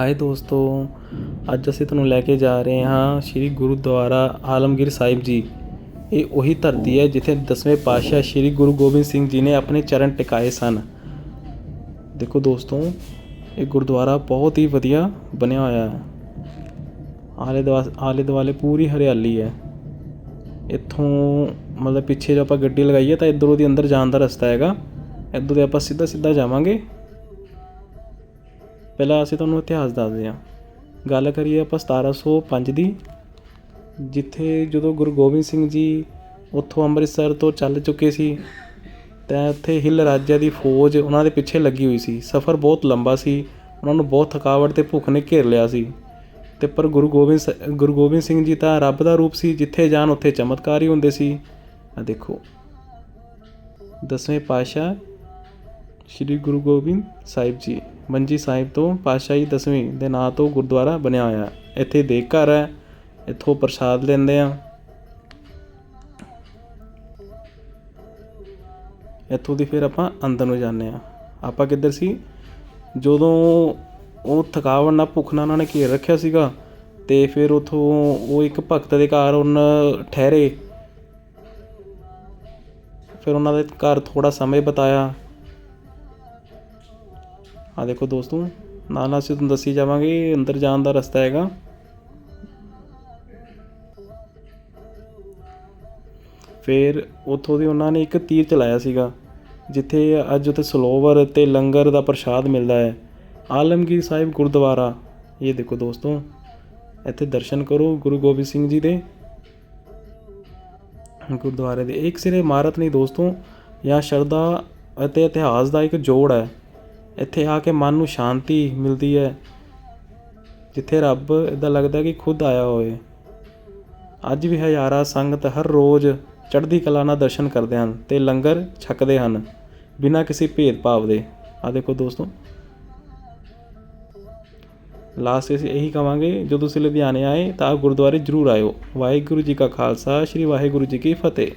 ਹਾਏ ਦੋਸਤੋ, ਅੱਜ ਅਸੀਂ ਤੁਹਾਨੂੰ ਲੈ ਕੇ ਜਾ ਰਹੇ ਹਾਂ ਸ੍ਰੀ ਗੁਰਦੁਆਰਾ ਆਲਮਗੀਰ ਸਾਹਿਬ ਜੀ। ਇਹ ਉਹੀ ਧਰਤੀ ਹੈ ਜਿੱਥੇ ਦਸਵੇਂ ਪਾਤਸ਼ਾਹ ਸ੍ਰੀ ਗੁਰੂ ਗੋਬਿੰਦ ਸਿੰਘ ਜੀ ਨੇ ਆਪਣੇ ਚਰਨ ਟਿਕਾਏ ਸਨ। ਦੇਖੋ ਦੋਸਤੋ, ਇਹ ਗੁਰਦੁਆਰਾ ਬਹੁਤ ਹੀ ਵਧੀਆ ਬਣਿਆ ਹੋਇਆ ਹੈ। ਆਲੇ ਦੁਆਲੇ ਆਲੇ ਦੁਆਲੇ ਪੂਰੀ ਹਰਿਆਲੀ ਹੈ। ਇੱਥੋਂ ਮਤਲਬ ਪਿੱਛੇ ਜੇ ਆਪਾਂ ਗੱਡੀ ਲਗਾਈਏ ਤਾਂ ਇੱਧਰੋਂ ਦੀ ਅੰਦਰ ਜਾਣ ਦਾ ਰਸਤਾ ਹੈਗਾ। ਇੱਧਰੋਂ ਦੀ ਆਪਾਂ ਸਿੱਧਾ ਸਿੱਧਾ ਜਾਵਾਂਗੇ। ਪਹਿਲਾਂ ਅਸੀਂ ਤੁਹਾਨੂੰ ਇਤਿਹਾਸ ਦੱਸਦੇ ਹਾਂ। ਗੱਲ ਕਰੀਏ ਆਪਾਂ 1705 ਦੀ, ਜਿੱਥੇ ਜਦੋਂ ਗੁਰੂ ਗੋਬਿੰਦ ਸਿੰਘ ਜੀ ਉੱਥੋਂ ਅੰਮ੍ਰਿਤਸਰ ਤੋਂ ਚੱਲ ਚੁੱਕੇ ਸੀ, ਤਾਂ ਉੱਥੇ ਹਿੱਲ ਰਾਜਿਆਂ ਦੀ ਫੌਜ ਉਹਨਾਂ ਦੇ ਪਿੱਛੇ ਲੱਗੀ ਹੋਈ ਸੀ। ਸਫ਼ਰ ਬਹੁਤ ਲੰਬਾ ਸੀ, ਉਹਨਾਂ ਨੂੰ ਬਹੁਤ ਥਕਾਵਟ ਤੇ ਭੁੱਖ ਨੇ ਘੇਰ ਲਿਆ ਸੀ। ਤੇ ਪਰ ਗੁਰੂ ਗੋਬਿੰਦ ਸ- ਗੁਰੂ ਗੋਬਿੰਦ ਸਿੰਘ ਜੀ ਤਾਂ ਰੱਬ ਦਾ ਰੂਪ ਸੀ, ਜਿੱਥੇ ਜਾਣ ਉੱਥੇ ਚਮਤਕਾਰ ਹੀ ਹੁੰਦੇ ਸੀ। ਆ ਦੇਖੋ। ਦਸਵੇਂ ਪਾਤਸ਼ਾਹ ਸ਼੍ਰੀ ਗੁਰੂ ਗੋਬਿੰਦ ਸਾਹਿਬ ਜੀ, ਮੰਜੀ ਸਾਹਿਬ ਤੋਂ ਪਾਤਸ਼ਾਹੀ ਦਸਵੀਂ ਦੇ ਨਾਂ ਤੋਂ ਗੁਰਦੁਆਰਾ ਬਣਿਆ ਹੋਇਆ ਇੱਥੇ ਦੇਖ ਘਰ ਹੈ, ਇੱਥੋਂ ਪ੍ਰਸਾਦ ਲੈਂਦੇ ਹਾਂ। ਇੱਥੋਂ ਦੀ ਫਿਰ ਆਪਾਂ ਅੰਦਰ ਨੂੰ ਜਾਂਦੇ ਹਾਂ। ਆਪਾਂ ਕਿੱਧਰ ਸੀ? ਜਦੋਂ ਉਹ ਥਕਾਵਟ ਨਾਲ, ਭੁੱਖ ਨਾਲ ਉਹਨਾਂ ਨੇ ਘੇਰ ਰੱਖਿਆ ਸੀਗਾ ਤੇ ਫਿਰ ਉਥੋਂ ਉਹ ਇੱਕ ਭਗਤ ਦੇ ਘਰ ਉਹਨਾਂ ਠਹਿਰੇ। ਫਿਰ ਉਹਨਾਂ ਦੇ ਘਰ ਥੋੜਾ ਸਮੇਂ ਬਿਤਾਇਆ। ਆ ਦੇਖੋ ਦੋਸਤੋ, ਨਾਲ ਨਾਲ ਅਸੀਂ ਤੁਹਾਨੂੰ ਦੱਸੀ ਜਾਵਾਂਗੇ ਅੰਦਰ ਜਾਣ ਦਾ ਰਸਤਾ ਹੈਗਾ। ਫਿਰ ਉੱਥੋਂ ਦੀ ਉਹਨਾਂ ਨੇ ਇੱਕ ਤੀਰ ਚਲਾਇਆ ਸੀਗਾ, ਜਿੱਥੇ ਅੱਜ ਉੱਥੇ ਸਲੋਵਰ ਤੇ ਲੰਗਰ ਦਾ ਪ੍ਰਸ਼ਾਦ ਮਿਲਦਾ ਹੈ। ਆਲਮਗੀਰ ਸਾਹਿਬ ਗੁਰਦੁਆਰਾ, ਇਹ ਦੇਖੋ ਦੋਸਤੋ, ਇੱਥੇ ਦਰਸ਼ਨ ਕਰੋ ਗੁਰੂ ਗੋਬਿੰਦ ਸਿੰਘ ਜੀ ਦੇ। ਗੁਰਦੁਆਰੇ ਦੇ ਇੱਕ ਸਿਰੇ ਇਮਾਰਤ ਨਹੀਂ ਦੋਸਤੋ, ਜਾਂ ਸ਼ਰਧਾ ਅਤੇ ਇਤਿਹਾਸ ਦਾ ਇੱਕ ਜੋੜ ਹੈ। ਇੱਥੇ ਆ ਕੇ ਮਨ ਨੂੰ ਸ਼ਾਂਤੀ ਮਿਲਦੀ ਹੈ, ਜਿੱਥੇ ਰੱਬ ਇਦਾਂ ਲੱਗਦਾ ਕਿ ਖੁਦ ਆਇਆ ਹੋਵੇ। ਅੱਜ ਵੀ ਹਜ਼ਾਰਾਂ ਸੰਗਤ ਹਰ ਰੋਜ਼ ਚੜ੍ਹਦੀ ਕਲਾ ਨਾਲ ਦਰਸ਼ਨ ਕਰਦੇ ਹਨ ਤੇ ਲੰਗਰ ਛਕਦੇ ਹਨ, ਬਿਨਾਂ ਕਿਸੇ ਭੇਦਭਾਵ ਦੇ। ਆ ਦੇਖੋ ਦੋਸਤੋ। ਲਾਸਟ ਅਸੀਂ ਇਹੀ ਕਵਾਂਗੇ, ਜਦੋਂ ਤੁਸੀਂ ਲੁਧਿਆਣੇ ਆਏ ਤਾਂ ਗੁਰਦੁਆਰੇ ਜ਼ਰੂਰ ਆਇਓ। ਵਾਹਿਗੁਰੂ ਜੀ ਕਾ ਖਾਲਸਾ, ਸ੍ਰੀ ਵਾਹਿਗੁਰੂ ਜੀ ਕੀ ਫਤਿਹ।